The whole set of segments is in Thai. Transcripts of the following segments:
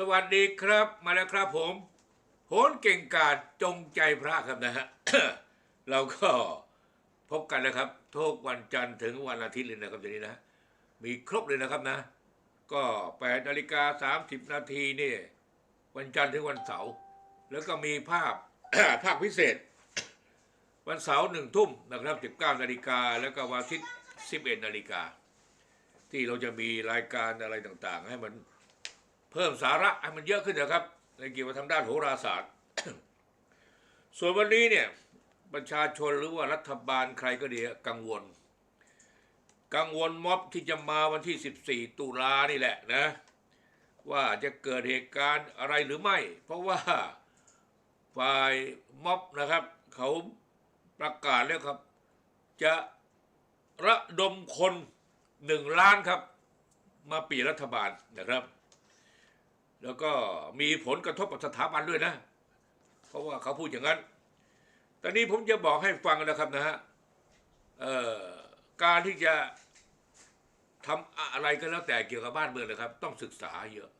สวัสดีครับมาแล้วครับผมโหนเก่งกาจจงใจพระครับนะฮะเราก็พบกันนะครับทุกวันจันทร์ถึงวันอาทิตย์เลยนะครับเดี๋ยวนี้นะ มีครบเลยนะครับนะ ก็8นาฬิกา30นาทีนี่วันจันทร์ถึงวันเสาร์แล้วก็มีภาพภาคพิเศษ วันเสาร์หนึ่งทุ่มนะครับ19นาฬิกาแล้วก็วันอาทิตย์11นาฬิกาที่เราจะมีรายการอะไรต่างๆ ให้มัน เพิ่มสาระให้มันเยอะขึ้นนะครับ ในเกี่ยวกับทางด้านโหราศาสตร์ ส่วนวันนี้เนี่ยประชาชนหรือว่ารัฐบาลใครก็ดีกังวล กังวลม็อบที่จะมาวันที่ 14 ตุลานี่แหละนะ ว่าจะเกิดเหตุการณ์อะไรหรือไม่ เพราะว่าฝ่ายม็อบนะครับ เขาประกาศแล้วครับ จะระดมคนหนึ่งล้านครับ มาปีรัฐบาลนะครับ แล้วก็มีผลกระทบกับสถาบันด้วยนะ เพราะว่าเขาพูดอย่างนั้น ตอนนี้ผมจะบอกให้ฟังนะครับนะฮะการที่จะทำอะไรก็แล้วแต่เกี่ยวกับบ้านเมืองนะครับ ต้องศึกษาเยอะ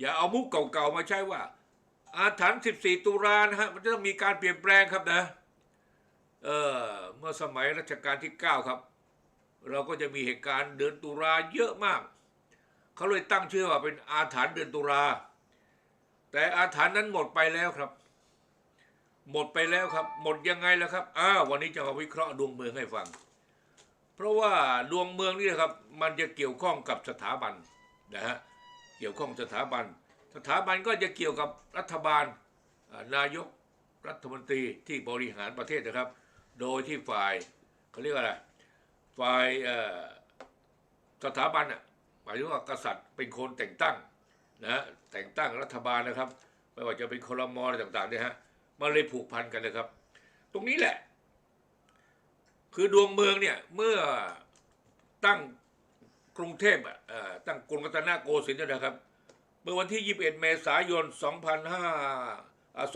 อย่าเอามุกเก่าๆมาใช้ว่า อาถรรพ์14 ตุลานะฮะมันจะต้องมีการเปลี่ยนแปลงครับนะเออเมื่อสมัยรัชกาลที่ 9 ครับ เราก็จะมีเหตุการณ์เดือนตุลาเยอะมาก เขาเลยตั้งชื่อว่าเป็นอาถรรพ์เดือนตุลา แต่อาถรรพ์นั้นหมดไปแล้วครับ หมดไปแล้วครับ หมดยังไงแล้วครับอ้าววันนี้จะมาวิเคราะห์ดวงเมืองให้ฟัง เพราะว่าดวงเมืองนี่นะครับ มันจะเกี่ยวข้องกับสถาบันนะฮะเกี่ยวข้องสถาบัน สถาบันก็จะเกี่ยวกับรัฐบาลนายกรัฐมนตรีที่บริหารประเทศนะครับ โดยที่ฝ่ายเขาเรียกอะไร ฝ่ายสถาบันอะ หมายถึงว่ากษัตริย์เป็นคนแต่งตั้งนะแต่งตั้งรัฐบาลนะครับ ไม่ว่าจะเป็นคอรมออะไรต่างๆเนี่ยฮะมันเลยผูกพันกันนะครับ ตรงนี้แหละ คือดวงเมืองเนี่ยเมื่อตั้งกรุงเทพอะตั้งกรุงรัตนโกสินทร์นะครับ เมื่อวันที่ 21 เมษายน2005อ่า2002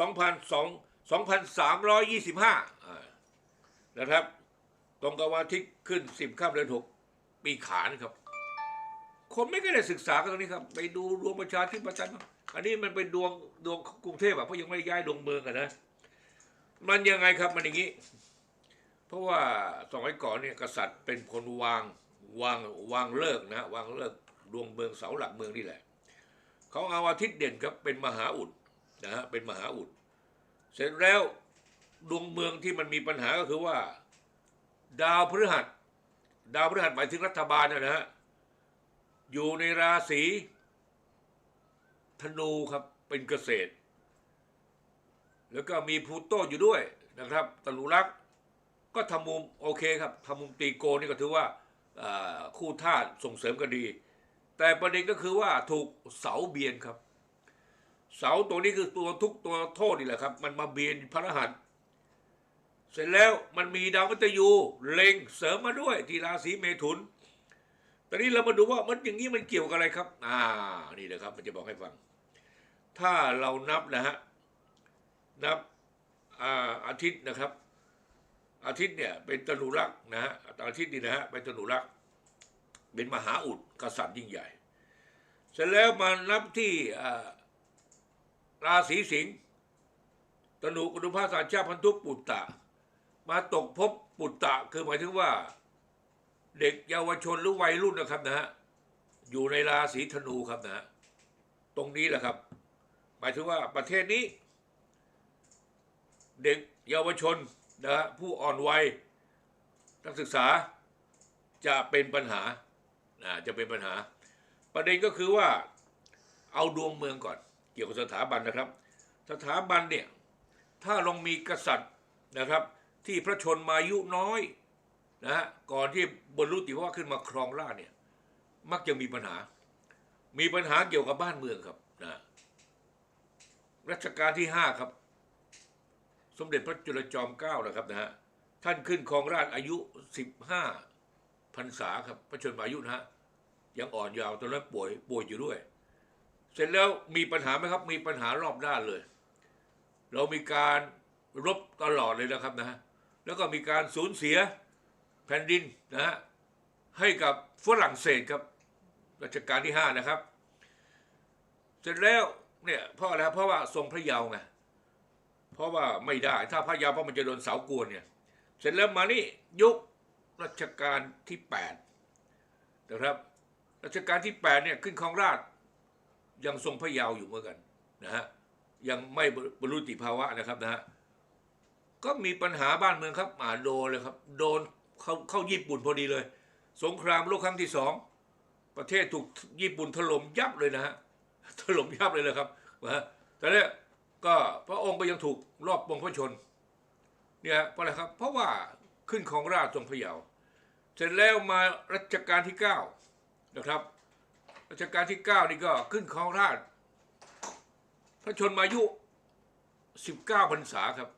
2325อ่านะครับ ตรงกับวันที่ขึ้น 10ข้ามเดือน 6 ปีขานครับ คนไม่ก็ได้ศึกษากันตรงนี้ครับ ไปดูดวงประชาธิปไตยอันนี้มันเป็นดวงดวงกรุงเทพอะเพราะยังไม่ได้ย้ายดวงเมืองอะนะ มันยังไงครับมันอย่างนี้ เพราะว่าสมัยก่อนเนี่ยกษัตริย์เป็นคนวางวางวางเลิกนะวางเลิกดวงเมืองเสาหลักเมืองนี่แหละเขาเอาอาทิตย์เด่นครับเป็นมหาอุดนะฮะเป็นมหาอุด เสร็จแล้วดวงเมืองที่มันมีปัญหาก็คือว่า ดาวพฤหัส ดาวพฤหัสหมายถึงรัฐบาลนะฮะ อยู่ในราศีธนูครับเป็นเกษตร แล้วก็มีพลูโตอยู่ด้วยนะครับตนุรักษ์ก็ทำมุมโอเคครับทำมุมตีโกนี่ก็ถือว่าาคู่ท่าสส่งเสริมกันดี แต่ประเด็นก็คือว่าถูกเสาเบียนครับ เสาตัวนี้คือตัวทุกตัวโทษนี่แหละครับ มันมาเบียนพระรหัสเสร็จแล้วมันมีดาวมัตยูเล็งเสริมมาด้วยที่ราศีเมถุน ตอนนี้เรามาดูว่ามันอย่างนี้มันเกี่ยวกับอะไรครับ อ่า นี่เลยครับ มันจะบอกให้ฟัง ถ้าเรานับนะฮะ นับอาอาทิตย์นะครับ อาทิตย์เนี่ยเป็นตนุรักษ์นะฮะ อาทิตย์นี่นะฮะเป็นตนุรักษ์ เป็นมหาอุดกษัตริย์ยิ่งใหญ่ เสร็จแล้วมานับที่ราศีสิงห์ ตนุกุดุภาสาชาพันธุปุตตะ มาตกภพปุตตะ คือหมายถึงว่า เด็กเยาวชนหรือวัยรุ่นนะครับนะฮะอยู่ในราศีธนูครับนะตรงนี้แหละครับ หมายถึงว่าประเทศนี้ เด็กเยาวชนนะฮะผู้อ่อนวัยนักศึกษาจะเป็นปัญหานะจะเป็นปัญหา ประเด็นก็คือว่า เอาดวงเมืองก่อน เกี่ยวกับสถาบันนะครับ สถาบันเนี่ยถ้าลองมีกษัตริย์นะครับ ที่พระชนมายุน้อย นะฮะก่อนที่บรรลุติว่าขึ้นมาครองราชเนี่ย มักจะมีปัญหา มีปัญหาเกี่ยวกับบ้านเมืองครับนะรัชกาลที่ห้าครับ สมเด็จพระจุลจอมเกล้านะครับนะฮะท่านขึ้นครองราชอายุสิบห้าพรรษาครับพระชนมายุนะฮะยังอ่อนยาวตอนนั้นป่วยป่วยอยู่ด้วย เสร็จแล้วมีปัญหาไหมครับ มีปัญหารอบด้านเลย เรามีการรบตลอดเลยนะครับนะฮะแล้วก็มีการสูญเสีย แผ่นดินนะฮะให้กับฝรั่งเศสครับรัชกาลที่ห้านะครับ เสร็จแล้วเนี่ยเพราะอะไรเพราะว่าทรงพระเยาว์ไงเพราะว่าไม่ได้ถ้าพระเยาว์เพราะมันจะโดนเสากวนเนี่ยเสร็จแล้วมานี่ยุครัชกาลที่แปดนะครับรัชกาลที่แปดเนี่ยขึ้นครองราชยังทรงพระเยาว์อยู่เหมือนกันนะฮะยังไม่บรรลุติภาวะนะครับนะฮะก็มีปัญหาบ้านเมืองครับอาโดนเลยครับ โดน เข้าเข้าญี่ปุ่นพอดีเลย สงครามโลกครั้งที่สองประเทศถูกญี่ปุ่นถล่มยับเลยนะฮะถล่มยับเลยเลยครับนะแต่เนี่ยก็พระองค์ก็ยังถูกรอบปงพระชนเนี่ยเพราะอะไรครับ เพราะว่าขึ้นของราชทรงพระเยาว์เสร็จแล้วมารัชกาลที่เก้านะครับรัชกาลที่เก้านี่ก็ขึ้นของราชพระชนมายุสิบเก้าพรรษาครับ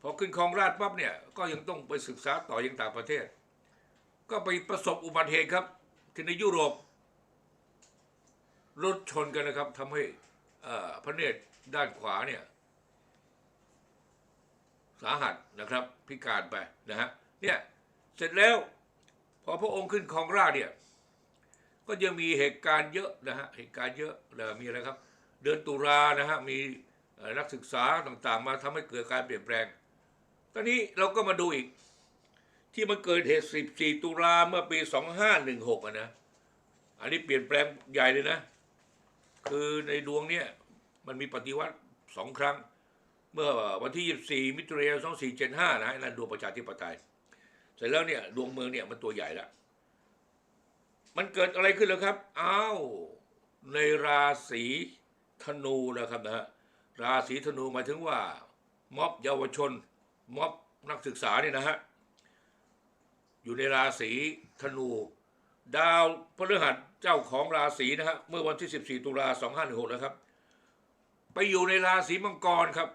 พอขึ้นครองราชปั๊บเนี่ยก็ยังต้องไปศึกษาต่อยังต่างประเทศ ก็ไปประสบอุบัติเหตุครับ ที่ในยุโรปรถชนกันนะครับทำให้พระเนตรด้านขวาเนี่ยสาหัสนะครับพิการไปนะฮะเนี่ยเสร็จแล้วพอพระองค์ขึ้นครองราชเนี่ยก็ยังมีเหตุการณ์เยอะนะฮะเหตุการณ์เยอะแล้วมีอะไรครับ เดือนตุลานะฮะมีนักศึกษาต่างๆ มาทำให้เกิดการเปลี่ยนแปลง ตอนนี้เราก็มาดูอีก ที่มันเกิดเหตุ 14 ตุลาเมื่อปี 2516อะนะ อันนี้เปลี่ยนแปลงใหญ่เลยนะ คือในดวงเนี่ยมันมีปฏิวัติสองครั้ง เมื่อวันที่ 24 มิถุนายน 2475 นะนั่นดวงประชาธิปไตย เสร็จแล้วเนี่ยดวงเมืองเนี่ยมันตัวใหญ่ละ มันเกิดอะไรขึ้นแล้วครับ อ้าว ในราศีธนูนะครับนะฮะ ราศีธนูหมายถึงว่าม็อบเยาวชน ม็อบนักศึกษาเนี่ยนะฮะ อยู่ในราศีธนู ดาวพฤหัสเจ้าของราศีนะฮะ เมื่อวันที่ 14 ตุลา2516นะครับ ไปอยู่ในราศีมังกรครับ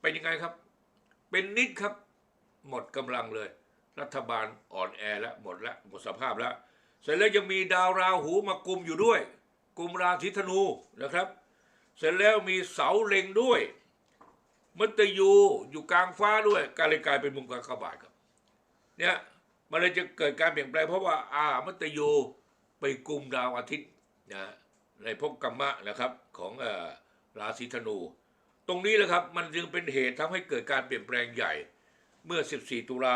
เป็นยังไงครับ เป็นนิดครับ หมดกำลังเลย รัฐบาลอ่อนแอแล้วหมดแล้วหมดสภาพแล้ว เสร็จแล้วยังมีดาวราหูมากุมอยู่ด้วย กุมราศีธนูนะครับ เสร็จแล้วมีเสาเล็งด้วย มัตยูอยู่กลางฟ้าด้วยการเลยกลายเป็นมุมการกบาทครับ เนี่ยมันเลยจะเกิดการเปลี่ยนแปลงเพราะว่าอามัตยูไปกลุ่มดาวอาทิตย์นะในภพกรรมะนะครับของเอ่อราศีธนู ตรงนี้แหละครับมันจึงเป็นเหตุทำให้เกิดการเปลี่ยนแปลงใหญ่เมื่อ 14 ตุลา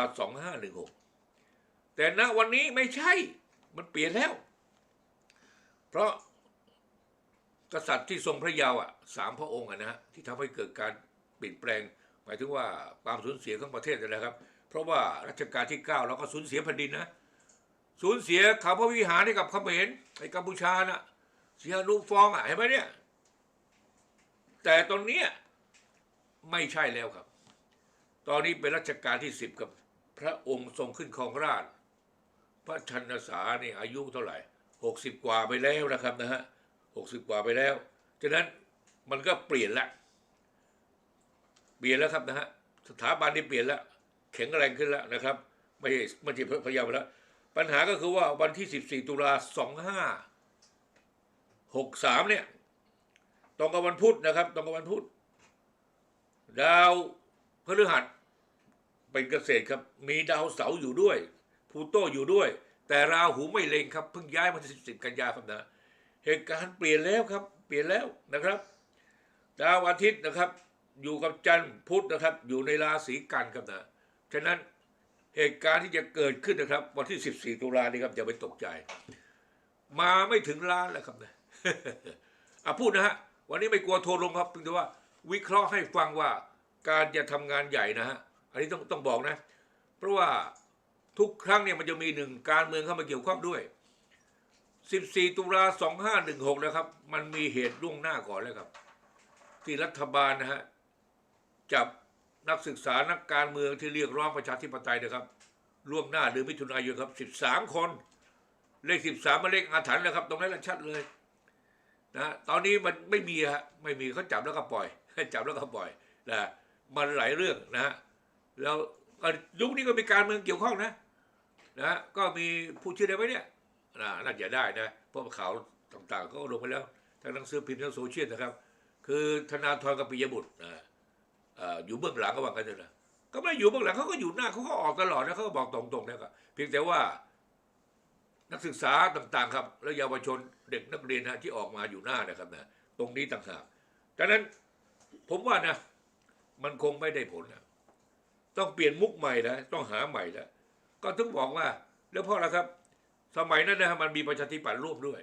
2516 แต่ณวันนี้ไม่ใช่มันเปลี่ยนแล้ว เพราะกษัตริย์ที่ทรงพระเยาว์อะสามพระองค์อะนะฮะที่ทำให้เกิดการ เปลี่ยนแปลง หมายถึงว่าความสูญเสียของประเทศนั่นะครับ เพราะว่ารัชกาลที่เก้าเราก็สูญเสียแผ่นดินนะสูญเสียเขาพระวิหารให้กับเขมรไอ้กัมพูชาน่ะเสียลูกฟองอะเห็นไหมเนี่ย แต่ตอนนี้ไม่ใช่แล้วครับ ตอนนี้เป็นรัชกาลที่สิบกับพระองค์ทรงขึ้นครองราชพระชันษาเนี่ยอายุเท่าไหร่หกสิบกว่าไปแล้วนะครับนะฮะหกสิบกว่าไปแล้วฉะนั้นมันก็เปลี่ยนละ เปลี่ยนแล้วครับนะฮะสถาบันนี่เปลี่ยนแล้วแข็งแรงขึ้นแล้วนะครับ ไม่ใช่ไม่ใช่พยายามแล้ว ปัญหาก็คือว่าวันที่ 14 ตุลา2563 เนี่ยตรงกับวันพุธนะครับ ตรงกับวันพุธดาวพฤหัสเป็นเกษตรครับ มีดาวเสาร์อยู่ด้วยพูโตอยู่ด้วย แต่ราหูไม่เล็งครับเพิ่งย้ายมาที่10 กันยาครับนะเหตุการณ์เปลี่ยนแล้วครับ เปลี่ยนแล้วนะครับ ดาวอาทิตย์นะครับ อยู่กับจันทร์พุธนะครับ อยู่ในราศีกันครับนะฉะนั้นเหตุการณ์ที่จะเกิดขึ้นนะครับ วันที่ 14 ตุลานี่ครับอย่าไปตกใจ มาไม่ถึงล้านแล้วครับนะอะพูดนะฮะวันนี้ไม่กลัวโทรลงครับเพียงแต่ว่า วิเคราะห์ให้ฟังว่าการจะทำงานใหญ่นะฮะอันนี้ต้องต้องบอกนะ เพราะว่าทุกครั้งเนี่ยมันจะมีหนึ่งการเมืองเข้ามาเกี่ยวข้องด้วย 14 ตุลา2516 นะครับ มันมีเหตุล่วงหน้าก่อนแล้วครับ ที่รัฐบาลนะฮะ จับนักศึกษานักการเมืองที่เรียกร้องประชาธิปไตยนะครับล่วงหน้าเดือมิถุนายนครับ 13 คน เลข 13มาเลขอาถรรพ์แล้วครับ ตรงนั้นละชัดเลยนะตอนนี้มันไม่มีฮะไม่มีเขาจับแล้วก็ปล่อยจับแล้วก็ปล่อยนะมันหลายเรื่องนะฮะแล้วยุคนี้ก็มีการเมืองเกี่ยวข้องนะนะก็มีผู้ชื่อได้ไหมเนี่ยนะน่าจะได้นะเพราะข่าวต่างๆก็ลงไปแล้วทั้งหนังสือพิมพ์ทั้งโซเชียลนะครับ คือธนาธรกับปิยบุตรนะ อยู่เบื้องหลังก็ว่ากันเถอะนะก็ไม่ได้อยู่เบื้องหลังเขาก็อยู่หน้าเขาก็ออกตลอดนะเขาก็บอกตรงๆนะครับเพียงแต่ว่า นักศึกษาต่าง ๆ ครับ แล้วเยาวชนเด็กนักเรียนนะที่ออกมาอยู่หน้านะครับนะตรงนี้ต่างหากดังนั้นผมว่านะ มันคงไม่ได้ผลนะต้องเปลี่ยนมุกใหม่นะต้องหาใหม่แล้วก็ถึงบอกว่า แล้วพราะอะครับ สมัยนั้นนะมันมีประชาธิปัตย์ร่วมด้วย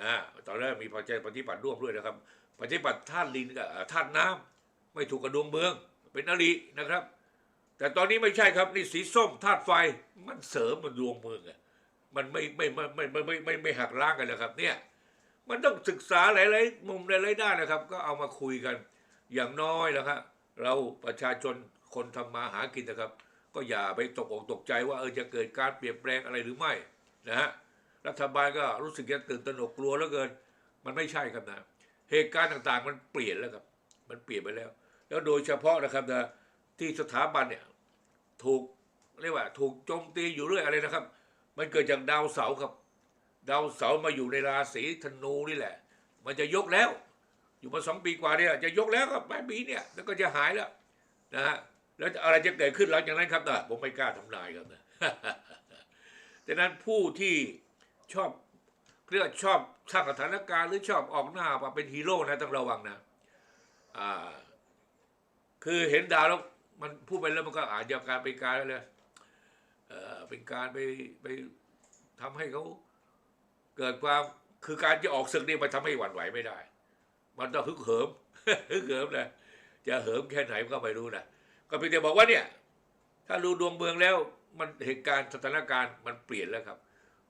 นะตอนแรกมีประชาธิปัตย์ร่วมด้วยนะครับประชาธิปัตย์ธาตุดินกับธาตุน้ำ ไม่ถูกกระดวงเมือง เป็นอรินะครับ แต่ตอนนี้ไม่ใช่ครับนี่สีส้มธาตุไฟมันเสริมมันดวงเมืองอะมันไม่ไม่ไม่ไม่ไม่ไม่ไม่ไม่หักล้างกันนะครับ เนี่ย มันต้องศึกษาหลายๆมุมหลายๆด้านนะครับ ก็เอามาคุยกันอย่างน้อยนะครับเราประชาชนคนทำมาหากินนะครับ ก็อย่าไปตกอกตกใจว่าเออจะเกิดการเปลี่ยนแปลงอะไรหรือไม่นะฮะรัฐบาลก็รู้สึกจะตื่นตระหนกกลัวเหลือเกิน มันไม่ใช่ครับนะ เหตุการณ์ต่างๆ มันเปลี่ยนแล้วครับ มันเปลี่ยนไปแล้ว แล้วโดยเฉพาะนะครับนะที่สถาบันเนี่ยถูกเรียกว่า ถูกโจมตีอยู่เรื่อยอะไรนะครับ มันเกิดจากดาวเสาร์ครับ ดาวเสาร์มาอยู่ในราศีธนูนี่แหละ มันจะยกแล้ว อยู่มาสองปีกว่าเนี่ยจะยกแล้วครับปลายปีเนี่ยแล้วก็จะหายแล้วนะฮะแล้วอะไรจะเกิดขึ้นหลังจากนั้นครับนะผมไม่กล้าทำนายครับนะดังนั้นผู้ที่ชอบเรียกชอบสร้างสถานการณ์หรือชอบออกหน้ามาเป็นฮีโร่นะต้องระวังนะ อ่า คือเห็นดาวแล้วมันพูดไปแล้วมันก็อาจจะการเป็นการอะไรเอ่อเป็นการไปไปทำให้เขาเกิดความคือการจะออกศึกนี่มันทำให้หวั่นไหวไม่ได้ มันต้องฮึกเหิมฮึกเหิมนะจะเหิมแค่ไหนก็ไม่รู้นะก็เพียงแต่บอกว่าเนี่ย ถ้ารู้ดวงเมืองแล้ว มันเหตุการณ์สถานการณ์มันเปลี่ยนแล้วครับ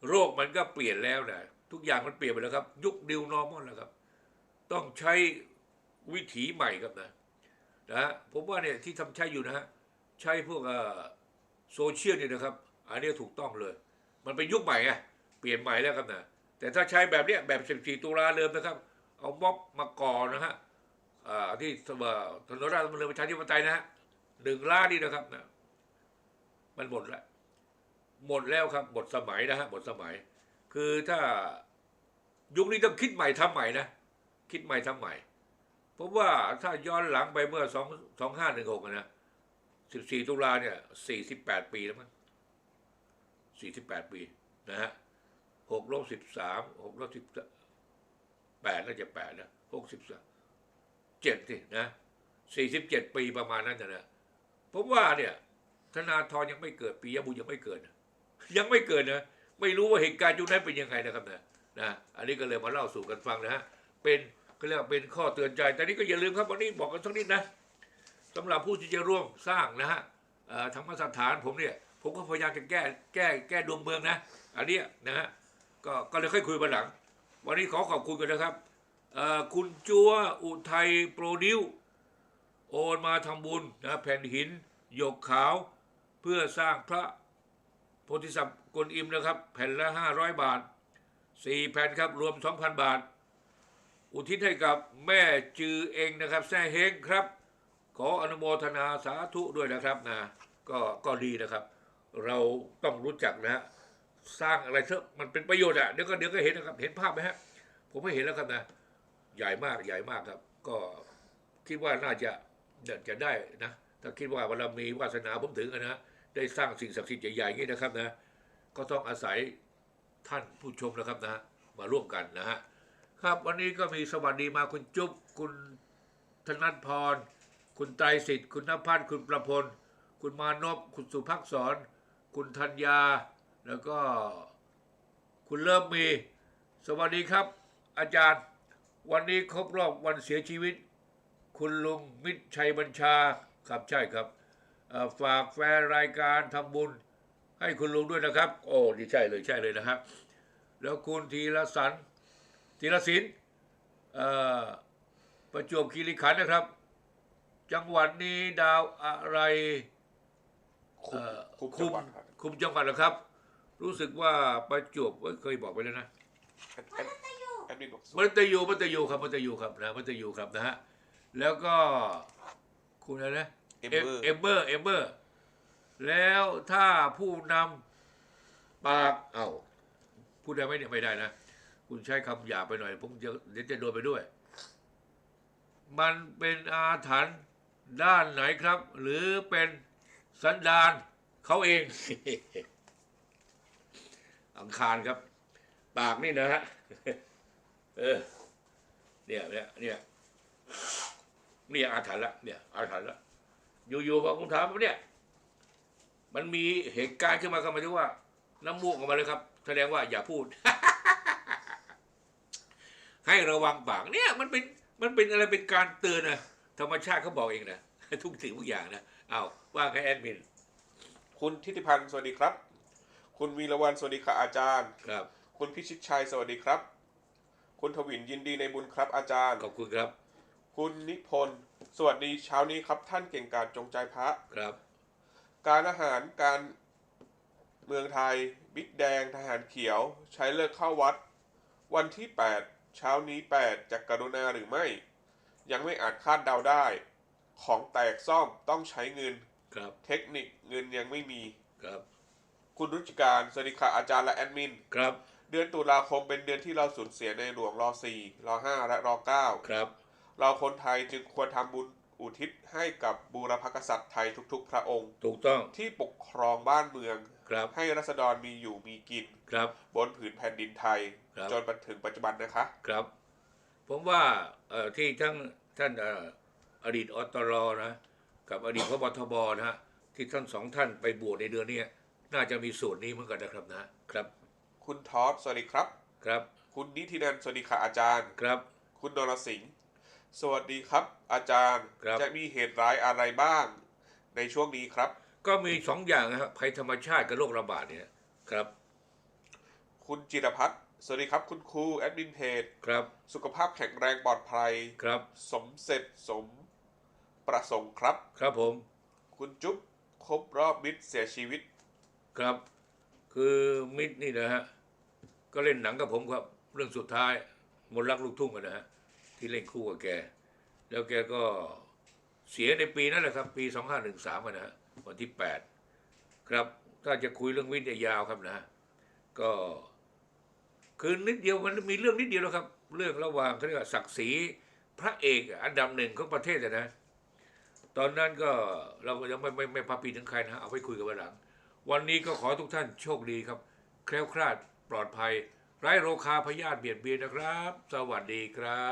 โรคมันก็เปลี่ยนแล้วนะทุกอย่างมันเปลี่ยนไปแล้วครับ ยุคดิวนอร์มอลแล้วครับ ต้องใช้ วิถีใหม่ครับนะนะฮะผมว่าเนี่ยที่ทำใช้อยู่นะฮะใช้พวกโซเชียลเนี่ยนะครับ อันนี้ถูกต้องเลย มันเป็นยุคใหม่ไงเปลี่ยนใหม่แล้วครับนะแต่ถ้าใช้แบบเนี้ยแบบ 14 ตุลาเดิมนะครับ เอาม็อบมาก่อนะฮะอ่าที่ถนนราชดำเนินประชาธิปไตยนะฮะหนึ่งล้านนี่นะครับนะมันหมดแล้วหมดแล้วครับหมดสมัยนะฮะหมดสมัย คือถ้ายุคนี้ต้องคิดใหม่ทำใหม่นะ คิดใหม่ทำใหม่ ผมว่าถ้าย้อนหลังไปเมื่อสองสองห้าหนึ่งหกนะสิบสี่ตุลาเนี่ยสี่สิบแปดปีแล้วมั้งสี่สิบแปดปีนะฮะหกลบสิบสามหกลบสิบแปดน่าจะแปดนะหกสิบสามเจ็ดสินะสี่สิบเจ็ดปีประมาณนั้นนะนะผมว่าเนี่ยธนาธรยังไม่เกิดปียบุญยังไม่เกิดนะยังไม่เกิดนะไม่รู้ว่าเหตุการณ์ยุคนั้นเป็นยังไงนะครับนะนะอันนี้ก็เลยมาเล่าสู่กันฟังนะฮะเป็น ก็เรียกเป็นข้อเตือนใจ แต่นี้ก็อย่าลืมครับวันนี้บอกกันสักนิดนะสำหรับผู้ที่จะร่วมสร้างนะฮะธรรมสถานผมเนี่ย ผมก็พยายามจะแก้แก้แก้ดวงเมืองนะ อันเนี้ยนะฮะก็ก็เลยค่อยคุยวันหลัง วันนี้ขอขอบคุณกันนะครับคุณจัวอุทัยโปรดิวโอนมาทำบุญนะแผ่นหินหยกขาวเพื่อสร้างพระโพธิสัตว์กวนอิมนะครับ แผ่นละ 500 บาท 4 แผ่นครับรวม 2,000 บาท อุทิศให้กับแม่จือเองนะครับแซ่เฮงครับ ขออนุโมทนาสาธุด้วยนะครับนะก็ก็ดีนะครับ เราต้องรู้จักนะฮะสร้างอะไรเถอะมันเป็นประโยชน์อะเดี๋ยวก็เดี๋ยวก็เห็นนะครับ เห็นภาพไหมฮะผมไม่เห็นแล้วครับนะ ใหญ่มากใหญ่มากครับ ก็คิดว่าน่าจะจะได้นะถ้าคิดว่าเวลามีวาสนาผมถึงนะได้สร้างสิ่งศักดิ์สิทธิ์ใหญ่ๆอย่างนี้นะครับนะ ก็ต้องอาศัยท่านผู้ชมนะครับนะ มาร่วมกันนะฮะ ครับวันนี้ก็มีสวัสดีมาคุณจุ๊บคุณธนัทพร คุณไตรสิทธิ์ คุณนภัสคุณประพล คุณมานพคุณสุภักษร คุณธัญญา แล้วก็คุณเริ่มมี สวัสดีครับ อาจารย์ วันนี้ครบรอบวันเสียชีวิต คุณลุงมิตรชัยบัญชาครับใช่ครับฝากแฟนรายการทำบุญให้คุณลุงด้วยนะครับ โอ้ดีใช่เลยใช่เลยนะครับ แล้วคุณธีรสัน ธีรศิลป์เอ่อประจวบคีรีขันธ์นะครับ จังหวัดนี้ดาวอะไรคุมเอ่อคุมจังหวัดครับคุมจังหวัดเหรอครับ รู้สึกว่าประจวบเอ้ยเคยบอกไปแล้วนะแอดแอดแอดมินบอกมัตยูมัตยูครับมัตยูครับนะมัตยูครับนะฮะแล้วก็คุณอะไรนะเอมเบอร์เอมเบอร์เอมเบอร์แล้วถ้าผู้นำปากเอ้าพูดได้ไหมเนี่ยไม่ได้นะ คุณใช้คำหยาบไปหน่อยผมจะเดี๋ยวจะโดนไปด้วย มันเป็นอาถรรพ์ด้านไหนครับ หรือเป็นสันดานเขาเอง อังคารครับ ปากนี่นะฮะเออเนี่ยเนี่ยเนี่ยเนี่ยอาถรรพ์ละเนี่ยอาถรรพ์ละอยู่ๆพอผมถามเนี่ย มันมีเหตุการณ์ขึ้นมาก็หมายถึงว่า น้ำมูกออกมาเลยครับ แสดงว่าอย่าพูด ให้ระวังปากเนี่ยมันเป็นมันเป็นอะไรเป็นการเตือนนะธรรมชาติเขาบอกเองนะทุกสิ่งทุกอย่างนะเอาว่าไงแอดมินคุณทิติพันธ์สวัสดีครับ คุณวีรวันสวัสดีค่ะอาจารย์ ครับ คุณพิชิตชัยสวัสดีครับ คุณทวินยินดีในบุญครับอาจารย์ ขอบคุณครับ คุณนิพนธ์สวัสดีเช้านี้ครับ ท่านเก่งกาจจงใจพระครับ การอาหารการเมืองไทย บิ๊กแดงทหารเขียว ใช้เลิกเข้าวัด วันที่ 8 เช้านี้8จะกรุณาหรือไม่ ยังไม่อาจคาดเดาได้ ของแตกซ่อมต้องใช้เงิน ครับ เทคนิคเงินยังไม่มี ครับ คุณรุจิการสวัสดีค่ะอาจารย์และแอดมิน ครับ เดือนตุลาคมเป็นเดือนที่เราสูญเสียในหลวงรอ4รอ5และรอ9ครับ เราคนไทยจึงควรทำบุญอุทิศให้กับบูรพกษัตริย์ไทยทุก ๆ พระองค์ ถูกต้องที่ปกครองบ้านเมือง ครับ ให้รัษฎรมีอยู่มีกิน ครับ บนผืนแผ่นดินไทย ครับ จนมาถึงปัจจุบันนะคะ ครับ ผมว่าเอ่อที่ทั้งท่านเอ่ออดีตอตรนะกับอดีตพบทบนะฮะที่ท่านสองท่านไปบวชในเดือนนี้น่าจะมีส่วนนี้เหมือนกันนะครับนะครับคุณทอสสวัสดีครับ ครับคุณนิตินันท์สวัสดีค่ะอาจารย์ ครับ คุณนรสิงห์สวัสดีครับ อาจารย์ ครับ จะมีเหตุร้ายอะไรบ้าง ในช่วงนี้ครับ ก็มีสองอย่างนะครับภัยธรรมชาติกับโรคระบาดเนี่ยครับ คุณจิรพัฒน์สวัสดีครับ คุณครูแอดมินเพจครับ สุขภาพแข็งแรงปลอดภัยครับ สมเสร็จสมประสงค์ครับ ครับผม คุณจุ๊บครบรอบมิตรเสียชีวิต ครับ คือมิตรนี่นะฮะก็เล่นหนังกับผมครับ เรื่องสุดท้ายมนต์รักลูกทุ่งกันนะฮะที่เล่นคู่กับแก แล้วแกก็เสียในปีนั้นแหละครับ ปี 2513อะนะฮะ วันที่ 8 ครับ ถ้าจะคุยเรื่องวิทยาวครับนะ ก็คือนิดเดียวมันมีเรื่องนิดเดียวแล้วครับ เรื่องระหว่างเขาเรียกว่าศักดิ์ศรีพระเอกอันดับหนึ่งของประเทศนะ ตอนนั้นก็เราก็ยังไม่ไม่ไม่พาปีถึงใครนะฮะเอาไปคุยกันวันหลัง วันนี้ก็ขอทุกท่านโชคดีครับ แคล้วคลาดปลอดภัย ไร้โรคาพยาธิเบียดเบียนนะครับ สวัสดีครับ